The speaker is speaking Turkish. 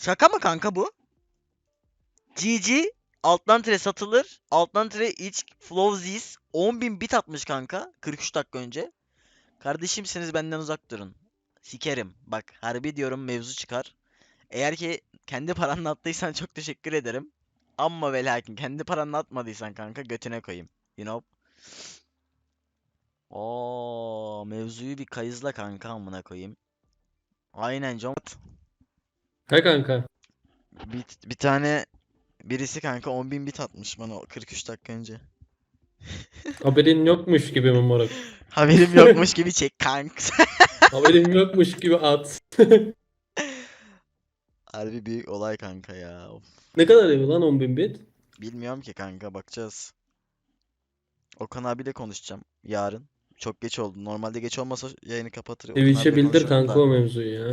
Şaka mı kanka bu? GG alttan tire satılır. Alttan tire iç Flowzies 10.000 bit atmış kanka 43 dakika önce. Kardeşimsiniz benden uzak durun. Sikerim. Bak harbi diyorum mevzu çıkar. Eğer ki kendi paranla attıysan çok teşekkür ederim. Amma ve lakin kendi paranla atmadıysan kanka götüne koyayım. You know? Oo, mevzuyu bir kayızla kanka amına koyayım. Aynen John. He kanka. Bir, bir tane birisi kanka 10.000 bit atmış bana o 43 dakika önce. Haberin yokmuş gibi mi moruk? Haberim yokmuş gibi çek kanka. Haberin yokmuş gibi at. Harbi büyük olay kanka ya. Of. Ne kadar iyi lan 10.000 bit? Bilmiyorum ki kanka bakacağız. Okan abiyle konuşacağım yarın. Çok geç oldu. Normalde geç olmasa yayını kapatır. Okan Twitch'e abiyle bildir kanka da. o mevzuyu ya.